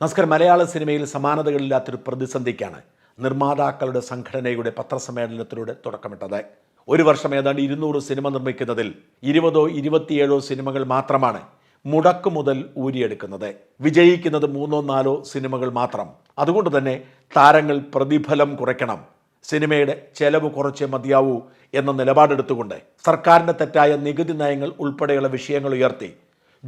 നമസ്കാരം. മലയാള സിനിമയിൽ സമാനതകളില്ലാത്തൊരു പ്രതിസന്ധിക്കാണ് നിർമ്മാതാക്കളുടെ സംഘടനയുടെ പത്രസമ്മേളനത്തിലൂടെ തുടക്കമിട്ടത്. ഒരു വർഷം ഏതാണ്ട് ഇരുന്നൂറ് സിനിമ നിർമ്മിക്കുന്നതിൽ ഇരുപതോ ഇരുപത്തിയേഴോ സിനിമകൾ മാത്രമാണ് മുടക്കു മുതൽ ഊരിയെടുക്കുന്നത്. വിജയിക്കുന്നത് മൂന്നോ നാലോ സിനിമകൾ മാത്രം. അതുകൊണ്ട് തന്നെ താരങ്ങൾ പ്രതിഫലം കുറയ്ക്കണം. സിനിമയുടെ ചെലവ് കുറച്ചേ മതിയാവൂ എന്ന നിലപാടെടുത്തുകൊണ്ട് സർക്കാരിന്റെ തെറ്റായ നികുതി നയങ്ങൾ ഉൾപ്പെടെയുള്ള വിഷയങ്ങൾ ഉയർത്തി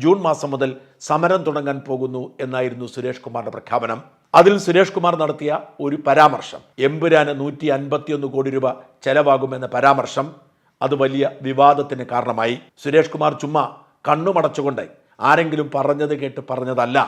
ജൂൺ മാസം മുതൽ സമരം തുടങ്ങാൻ പോകുന്നു എന്നായിരുന്നു സുരേഷ് കുമാറിന്റെ പ്രഖ്യാപനം. അതിൽ സുരേഷ് കുമാർ നടത്തിയ ഒരു പരാമർശം. എമ്പുരാന് നൂറ്റി അൻപത്തിയൊന്ന് കോടി രൂപ ചെലവാകുമെന്ന പരാമർശം അത് വലിയ വിവാദത്തിന് കാരണമായി. സുരേഷ് കുമാർ ചുമ്മാ കണ്ണുമടച്ചുകൊണ്ട് ആരെങ്കിലും പറഞ്ഞത് കേട്ട് പറഞ്ഞതല്ല.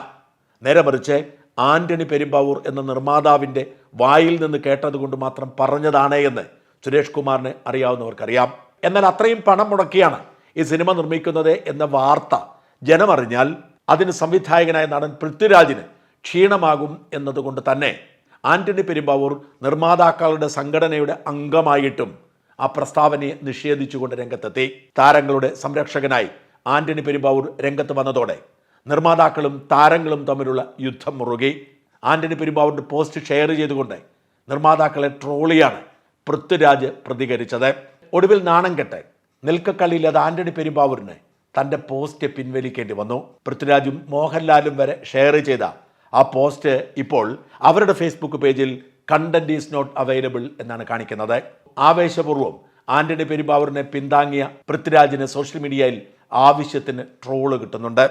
നേരെ മറിച്ച് ആന്റണി പെരുമ്പാവൂർ എന്ന നിർമ്മാതാവിന്റെ വായിൽ നിന്ന് കേട്ടതുകൊണ്ട് മാത്രം പറഞ്ഞതാണ് എന്ന് സുരേഷ് കുമാറിന് അറിയാവുന്നവർക്കറിയാം. എന്നാൽ അത്രയും പണം മുടക്കിയാണ് ഈ സിനിമ നിർമ്മിക്കുന്നത് എന്ന വാർത്ത ജനമറിഞ്ഞാൽ അതിന് സംവിധായകനായ നടൻ പൃഥ്വിരാജിന് ക്ഷീണമാകും എന്നതുകൊണ്ട് തന്നെ ആന്റണി പെരുമ്പാവൂർ നിർമ്മാതാക്കളുടെ സംഘടനയുടെ അംഗമായിട്ടും ആ പ്രസ്താവനയെ നിഷേധിച്ചുകൊണ്ട് രംഗത്തെത്തി. താരങ്ങളുടെ സംരക്ഷകനായി ആന്റണി പെരുമ്പാവൂർ രംഗത്ത് വന്നതോടെ നിർമ്മാതാക്കളും താരങ്ങളും തമ്മിലുള്ള യുദ്ധം മുറുകി. ആന്റണി പെരുമ്പാവൂരിന്റെ പോസ്റ്റ് ഷെയർ ചെയ്തുകൊണ്ട് നിർമ്മാതാക്കളെ ട്രോളിയാണ് പൃഥ്വിരാജ് പ്രതികരിച്ചത്. ഒടുവിൽ നാണം കെട്ട് നിൽക്കക്കളിയില്ലാതെ ആന്റണി പെരുമ്പാവൂരിന് തന്റെ പോസ്റ്റ് പിൻവലിക്കേണ്ടി വന്നു. പൃഥ്വിരാജും മോഹൻലാലും വരെ ഷെയർ ചെയ്ത ആ പോസ്റ്റ് ഇപ്പോൾ അവരുടെ ഫേസ്ബുക്ക് പേജിൽ കണ്ടന്റ് ഈസ് നോട്ട് അവൈലബിൾ എന്നാണ് കാണിക്കുന്നത്. ആവേശപൂർവം ആന്റണി പെരുമ്പാവൂരിനെ പിന്താങ്ങിയ പൃഥ്വിരാജിന് സോഷ്യൽ മീഡിയയിൽ ആവശ്യത്തിന് ട്രോൾ കിട്ടുന്നുണ്ട്.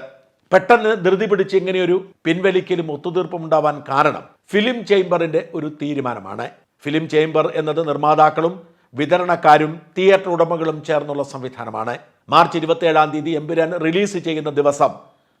പെട്ടെന്ന് ധൃതി പിടിച്ച് ഇങ്ങനെയൊരു പിൻവലിക്കലും ഒത്തുതീർപ്പും ഉണ്ടാവാൻ കാരണം ഫിലിം ചേംബറിന്റെ ഒരു തീരുമാനമാണ്. ഫിലിം ചേംബർ എന്നത് നിർമ്മാതാക്കളും വിതരണക്കാരും തിയേറ്റർ ഉടമകളും ചേർന്നുള്ള സംവിധാനമാണ്. മാർച്ച് ഇരുപത്തിയേഴാം തീയതി എമ്പുരാൻ റിലീസ് ചെയ്യുന്ന ദിവസം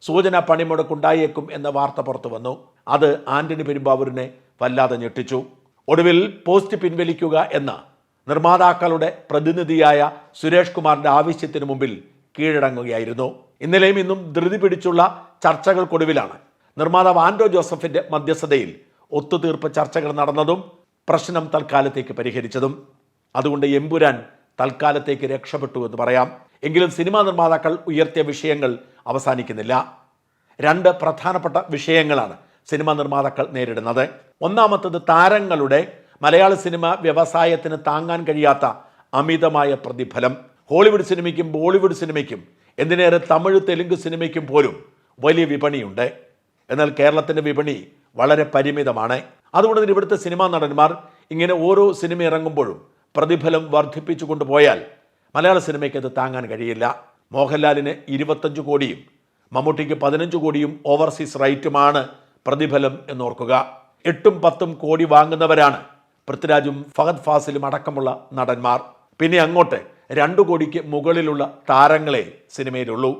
സൂചന പണിമുടക്കുണ്ടായേക്കും എന്ന വാർത്ത പുറത്തു വന്നു. അത് ആന്റണി പെരുമ്പാവൂരിനെ വല്ലാതെ ഞെട്ടിച്ചു. ഒടുവിൽ പോസ്റ്റ് പിൻവലിക്കുക എന്ന നിർമ്മാതാക്കളുടെ പ്രതിനിധിയായ സുരേഷ് കുമാറിന്റെ ആവശ്യത്തിന് മുമ്പിൽ കീഴടങ്ങുകയായിരുന്നു. ഇന്നലെയും ഇന്നും ധൃതി പിടിച്ചുള്ള ചർച്ചകൾക്കൊടുവിലാണ് നിർമ്മാതാവ് ആൻഡോ ജോസഫിന്റെ മധ്യസ്ഥതയിൽ ഒത്തുതീർപ്പ് ചർച്ചകൾ നടന്നതും പ്രശ്നം തൽക്കാലത്തേക്ക് പരിഹരിച്ചതും. അതുകൊണ്ട് എമ്പുരാൻ തൽക്കാലത്തേക്ക് രക്ഷപ്പെട്ടു എന്ന് പറയാം. എങ്കിലും സിനിമാ നിർമ്മാതാക്കൾ ഉയർത്തിയ വിഷയങ്ങൾ അവസാനിക്കുന്നില്ല. രണ്ട് പ്രധാനപ്പെട്ട വിഷയങ്ങളാണ് സിനിമാ നിർമ്മാതാക്കൾ നേരിടുന്നത്. ഒന്നാമത്തത് താരങ്ങളുടെ മലയാള സിനിമ വ്യവസായത്തിന് താങ്ങാൻ കഴിയാത്ത അമിതമായ പ്രതിഫലം. ഹോളിവുഡ് സിനിമയ്ക്കും ബോളിവുഡ് സിനിമയ്ക്കും എന്തിനേറെ തമിഴ് തെലുങ്ക് സിനിമയ്ക്കും പോലും വലിയ വിപണിയുണ്ട്. എന്നാൽ കേരളത്തിന്റെ വിപണി വളരെ പരിമിതമാണ്. അതുകൊണ്ട് തന്നെ ഇവിടുത്തെ സിനിമാ നടന്മാർ ഇങ്ങനെ ഓരോ സിനിമ ഇറങ്ങുമ്പോഴും പ്രതിഫലം വർദ്ധിപ്പിച്ചു കൊണ്ടുപോയാൽ മലയാള സിനിമയ്ക്ക് അത് താങ്ങാൻ കഴിയില്ല. മോഹൻലാലിന് ഇരുപത്തഞ്ച് കോടിയും മമ്മൂട്ടിക്ക് പതിനഞ്ച് കോടിയും ഓവർസീസ് റൈറ്റുമാണ് പ്രതിഫലം എന്നോർക്കുക. എട്ടും പത്തും കോടി വാങ്ങുന്നവരാണ് പൃഥ്വിരാജും ഫഹദ് ഫാസിലും അടക്കമുള്ള നടന്മാർ. പിന്നെ അങ്ങോട്ട് രണ്ടു കോടിക്ക് മുകളിലുള്ള താരങ്ങളെ സിനിമയിലുള്ളൂ.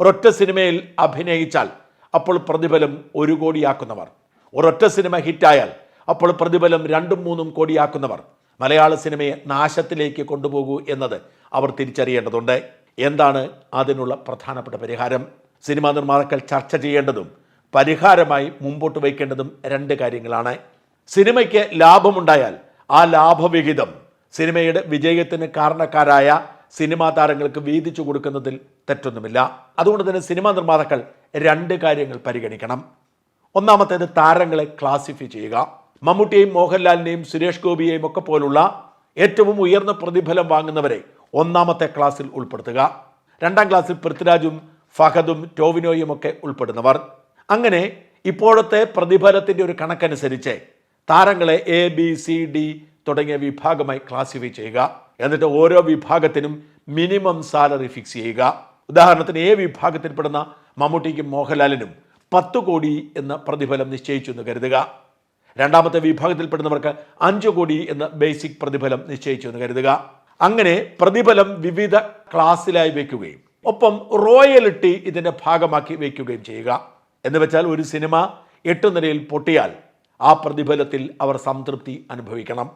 ഒരൊറ്റ സിനിമയിൽ അഭിനയിച്ചാൽ അപ്പോൾ പ്രതിഫലം ഒരു കോടിയാക്കുന്നവർ. ഒരൊറ്റ സിനിമ ഹിറ്റായാൽ അപ്പോൾ പ്രതിഫലം രണ്ടും മൂന്നും കോടിയാക്കുന്നവർ. മലയാള സിനിമയെ നാശത്തിലേക്ക് കൊണ്ടുപോകൂ എന്നത് അവർ തിരിച്ചറിയേണ്ടതുണ്ട്. എന്താണ് അതിനുള്ള പ്രധാനപ്പെട്ട പരിഹാരം? സിനിമാ നിർമ്മാതാക്കൾ ചർച്ച ചെയ്യേണ്ടതും പരിഹാരമായി മുമ്പോട്ട് വയ്ക്കേണ്ടതും രണ്ട് കാര്യങ്ങളാണ്. സിനിമയ്ക്ക് ലാഭമുണ്ടായാൽ ആ ലാഭവിഹിതം സിനിമയുടെ വിജയത്തിന് കാരണക്കാരായ സിനിമാ താരങ്ങൾക്ക് വീതിച്ചു കൊടുക്കുന്നതിൽ തെറ്റൊന്നുമില്ല. അതുകൊണ്ട് തന്നെ സിനിമാ നിർമ്മാതാക്കൾ രണ്ട് കാര്യങ്ങൾ പരിഗണിക്കണം. ഒന്നാമത്തേത് താരങ്ങളെ ക്ലാസിഫൈ ചെയ്യുക. മമ്മൂട്ടിയെയും മോഹൻലാലിനെയും സുരേഷ് ഗോപിയെയും ഒക്കെ പോലുള്ള ഏറ്റവും ഉയർന്ന പ്രതിഫലം വാങ്ങുന്നവരെ ഒന്നാമത്തെ ക്ലാസ്സിൽ ഉൾപ്പെടുത്തുക. രണ്ടാം ക്ലാസ്സിൽ പൃഥ്വിരാജും ഫഹദും ടോവിനോയും ഒക്കെ ഉൾപ്പെടുന്നവർ. അങ്ങനെ ഇപ്പോഴത്തെ പ്രതിഫലത്തിന്റെ ഒരു കണക്കനുസരിച്ച് താരങ്ങളെ എ ബി സി ഡി തുടങ്ങിയ വിഭാഗമായി ക്ലാസിഫൈ ചെയ്യുക. എന്നിട്ട് ഓരോ വിഭാഗത്തിനും മിനിമം സാലറി ഫിക്സ് ചെയ്യുക. ഉദാഹരണത്തിന് എ വിഭാഗത്തിൽപ്പെടുന്ന മമ്മൂട്ടിക്കും മോഹൻലാലിനും പത്ത് കോടി എന്ന പ്രതിഫലം നിശ്ചയിച്ചു എന്ന് കരുതുക. രണ്ടാമത്തെ വിഭാഗത്തിൽപ്പെടുന്നവർക്ക് അഞ്ച് കോടി എന്ന ബേസിക് പ്രതിഫലം നിശ്ചയിച്ചു എന്ന് കരുതുക. അങ്ങനെ പ്രതിഫലം വിവിധ ക്ലാസ്സിലായി വയ്ക്കുകയും ഒപ്പം റോയലിറ്റി ഇതിന്റെ ഭാഗമാക്കി വയ്ക്കുകയും ചെയ്യുക. എന്ന് വെച്ചാൽ ഒരു സിനിമ എട്ട് നിലയിൽ പൊട്ടിയാൽ ആ പ്രതിഫലത്തിൽ അവർ സംതൃപ്തി അനുഭവിക്കണം.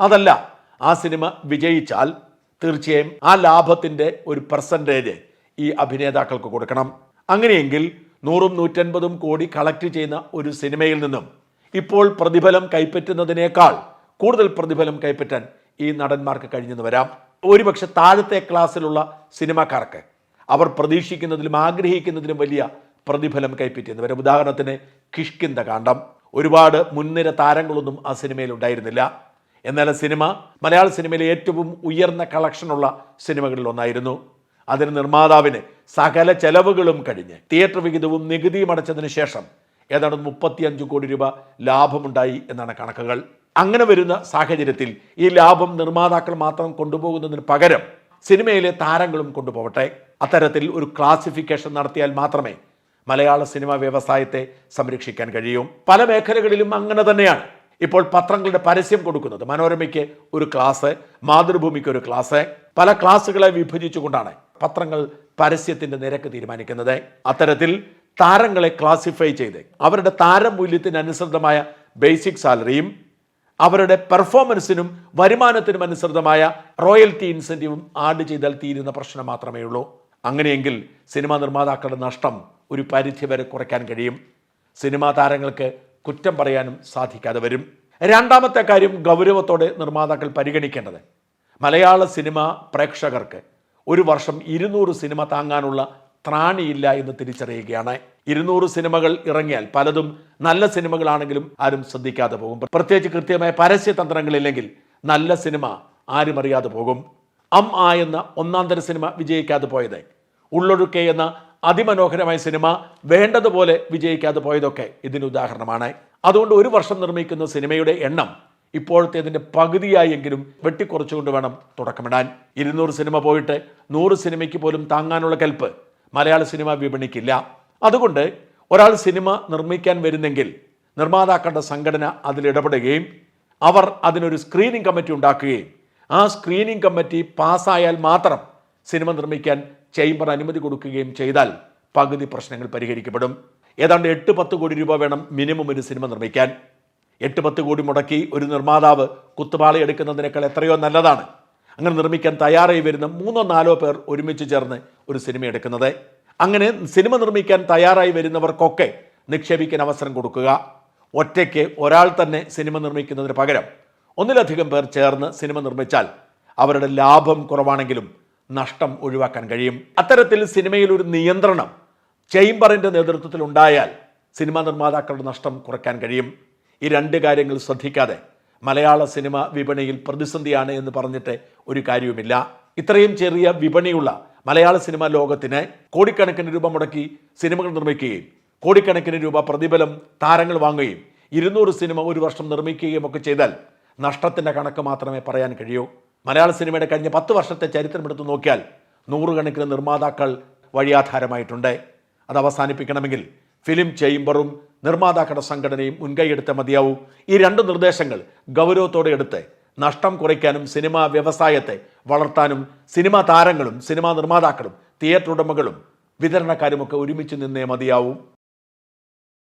അതല്ല ആ സിനിമ വിജയിച്ചാൽ തീർച്ചയായും ആ ലാഭത്തിന്റെ ഒരു പെർസെന്റേജ് ഈ അഭിനേതാക്കൾക്ക് കൊടുക്കണം. അങ്ങനെയെങ്കിൽ നൂറും നൂറ്റൻപതും കോടി കളക്ട് ചെയ്യുന്ന ഒരു സിനിമയിൽ നിന്നും ഇപ്പോൾ പ്രതിഫലം കൈപ്പറ്റുന്നതിനേക്കാൾ കൂടുതൽ പ്രതിഫലം കൈപ്പറ്റാൻ ഈ നടന്മാർക്ക് കഴിഞ്ഞെന്ന് വരാം. ഒരുപക്ഷെ താഴത്തെ ക്ലാസ്സിലുള്ള സിനിമാക്കാർക്ക് അവർ പ്രതീക്ഷിക്കുന്നതിലും ആഗ്രഹിക്കുന്നതിലും വലിയ പ്രതിഫലം കൈപ്പറ്റിയെന്ന് വരും. ഉദാഹരണത്തിന് കിഷ്കിന്ത കാണ്ഡം. ഒരുപാട് മുൻനിര താരങ്ങളൊന്നും ആ സിനിമയിൽ ഉണ്ടായിരുന്നില്ല. എന്നാൽ സിനിമ മലയാള സിനിമയിലെ ഏറ്റവും ഉയർന്ന കളക്ഷനുള്ള സിനിമകളിൽ ഒന്നായിരുന്നു. അതിന് നിർമ്മാതാവിന് സകല ചെലവുകളും കഴിഞ്ഞ്. തിയേറ്റർ വിഹിതവും നികുതിയും അടച്ചതിന് ശേഷം ഏതാണ്ട് മുപ്പത്തിയഞ്ച് കോടി രൂപ ലാഭമുണ്ടായി എന്നാണ് കണക്കുകൾ. അങ്ങനെ വരുന്ന സാഹചര്യത്തിൽ ഈ ലാഭം നിർമ്മാതാക്കൾ മാത്രം കൊണ്ടുപോകുന്നതിന് പകരം സിനിമയിലെ താരങ്ങളും കൊണ്ടുപോകട്ടെ അത്തരത്തിൽ ഒരു ക്ലാസിഫിക്കേഷൻ നടത്തിയാൽ മാത്രമേ മലയാള സിനിമ വ്യവസായത്തെ സംരക്ഷിക്കാൻ കഴിയും. പല മേഖലകളിലും അങ്ങനെ തന്നെയാണ്. ഇപ്പോൾ പത്രങ്ങളുടെ പരസ്യം കൊടുക്കുന്നത് മനോരമയ്ക്ക് ഒരു ക്ലാസ് മാതൃഭൂമിക്ക് ഒരു ക്ലാസ്. പല ക്ലാസ്സുകളെ വിഭജിച്ചുകൊണ്ടാണ് പത്രങ്ങൾ പരസ്യത്തിന്റെ നിരക്ക് തീരുമാനിക്കുന്നത്. അത്തരത്തിൽ താരങ്ങളെ ക്ലാസിഫൈ ചെയ്ത്. അവരുടെ താരമൂല്യത്തിനനുസൃതമായ ബേസിക് സാലറിയും അവരുടെ പെർഫോമൻസിനും വരുമാനത്തിനും അനുസൃതമായ റോയൽറ്റി ഇൻസെന്റീവും ആഡ് ചെയ്താൽ തീരുന്ന പ്രശ്നം മാത്രമേ ഉള്ളൂ. അങ്ങനെയെങ്കിൽ സിനിമാ നിർമ്മാതാക്കളുടെ നഷ്ടം ഒരു പരിധി വരെ കുറയ്ക്കാൻ കഴിയും. സിനിമാ താരങ്ങൾക്ക് കുറ്റം പറയാനും സാധിക്കാതെ വരും. രണ്ടാമത്തെ കാര്യം ഗൗരവത്തോടെ നിർമ്മാതാക്കൾ പരിഗണിക്കേണ്ടത്. മലയാള സിനിമ പ്രേക്ഷകർക്ക് ഒരു വർഷം ഇരുന്നൂറ് സിനിമ താങ്ങാനുള്ള ത്രാണിയില്ല എന്ന് തിരിച്ചറിയുകയാണ്. ഇരുന്നൂറ് സിനിമകൾ ഇറങ്ങിയാൽ പലതും നല്ല സിനിമകളാണെങ്കിലും ആരും ശ്രദ്ധിക്കാതെ പോകും. പ്രത്യേകിച്ച് കൃത്യമായ പരസ്യ തന്ത്രങ്ങളില്ലെങ്കിൽ നല്ല സിനിമ ആരും അറിയാതെ പോകും. അം ആ എന്ന ഒന്നാം തര സിനിമ വിജയിക്കാതെ പോയത്. ഉള്ളൊഴുക്കെ എന്ന അതിമനോഹരമായ സിനിമ വേണ്ടതുപോലെ വിജയിക്കാതെ പോയതൊക്കെ ഇതിന് ഉദാഹരണമാണ്. അതുകൊണ്ട് ഒരു വർഷം നിർമ്മിക്കുന്ന സിനിമയുടെ എണ്ണം ഇപ്പോഴത്തേതിന്റെ പകുതിയായെങ്കിലും വെട്ടിക്കുറച്ചുകൊണ്ട് വേണം തുടക്കമിടാൻ. ഇരുന്നൂറ് സിനിമ പോയിട്ട് നൂറ് സിനിമയ്ക്ക് പോലും താങ്ങാനുള്ള കൽപ്പ് മലയാള സിനിമ വിപണിക്കില്ല. അതുകൊണ്ട് ഒരാൾ സിനിമ നിർമ്മിക്കാൻ വരുന്നെങ്കിൽ നിർമ്മാതാക്കളുടെ സംഘടന അതിലിടപെടുകയും അവർ അതിനൊരു സ്ക്രീനിംഗ് കമ്മിറ്റി ഉണ്ടാക്കുകയും ആ സ്ക്രീനിംഗ് കമ്മിറ്റി പാസ്സായാൽ മാത്രം സിനിമ നിർമ്മിക്കാൻ ചേംബർ അനുമതി കൊടുക്കുകയും ചെയ്താൽ പകുതി പ്രശ്നങ്ങൾ പരിഹരിക്കപ്പെടും. ഏതാണ്ട് എട്ട് പത്ത് കോടി രൂപ വേണം മിനിമം ഒരു സിനിമ നിർമ്മിക്കാൻ. എട്ട് പത്ത് കോടി മുടക്കി ഒരു നിർമ്മാതാവ് കുത്തുപാളി എടുക്കുന്നതിനേക്കാൾ എത്രയോ നല്ലതാണ്. അങ്ങനെ നിർമ്മിക്കാൻ തയ്യാറായി വരുന്ന മൂന്നോ നാലോ പേർ ഒരുമിച്ച് ചേർന്ന് ഒരു സിനിമ എടുക്കുന്നത്. അങ്ങനെ സിനിമ നിർമ്മിക്കാൻ തയ്യാറായി വരുന്നവർക്കൊക്കെ നിക്ഷേപിക്കാൻ അവസരം കൊടുക്കുക. ഒറ്റയ്ക്ക് ഒരാൾ തന്നെ സിനിമ നിർമ്മിക്കുന്നതിന് പകരം ഒന്നിലധികം പേർ ചേർന്ന് സിനിമ നിർമ്മിച്ചാൽ അവരുടെ ലാഭം കുറവാണെങ്കിലും നഷ്ടം ഒഴിവാക്കാൻ കഴിയും. അത്തരത്തിൽ സിനിമയിൽ ഒരു നിയന്ത്രണം ചേംബറിന്റെ നേതൃത്വത്തിൽ ഉണ്ടായാൽ സിനിമാ നിർമ്മാതാക്കളുടെ നഷ്ടം കുറയ്ക്കാൻ കഴിയും. ഈ രണ്ട് കാര്യങ്ങൾ ശ്രദ്ധിക്കാതെ മലയാള സിനിമ വിപണിയിൽ പ്രതിസന്ധിയാണ് എന്ന് പറഞ്ഞിട്ട് ഒരു കാര്യവുമില്ല. ഇത്രയും ചെറിയ വിപണിയുള്ള മലയാള സിനിമാ ലോകത്തിന് കോടിക്കണക്കിന് രൂപ മുടക്കി സിനിമകൾ നിർമ്മിക്കുകയും കോടിക്കണക്കിന് രൂപ പ്രതിഫലം താരങ്ങൾ വാങ്ങുകയും ഇരുന്നൂറ് സിനിമ ഒരു വർഷം നിർമ്മിക്കുകയും ഒക്കെ ചെയ്താൽ നഷ്ടത്തിന്റെ കണക്ക് മാത്രമേ പറയാൻ കഴിയൂ. മലയാള സിനിമയുടെ കഴിഞ്ഞ പത്ത് വർഷത്തെ ചരിത്രം ചരിത്രമെടുത്ത് നോക്കിയാൽ നൂറുകണക്കിന് നിർമ്മാതാക്കൾ വഴിയാധാരമായിട്ടുണ്ട് അത് അവസാനിപ്പിക്കണമെങ്കിൽ ഫിലിം ചേംബറും നിർമ്മാതാക്കളുടെ സംഘടനയും മുൻകൈയെടുത്ത മതിയാവൂ. ഈ രണ്ട് നിർദ്ദേശങ്ങൾ ഗൗരവത്തോടെ എടുത്ത് നഷ്ടം കുറയ്ക്കാനും സിനിമാ വ്യവസായത്തെ വളർത്താനും സിനിമാ താരങ്ങളും സിനിമാ നിർമ്മാതാക്കളും തിയേറ്റർ ഉടമകളും വിതരണക്കാരുമൊക്കെ ഒരുമിച്ച് നിന്നേ മതിയാവൂ.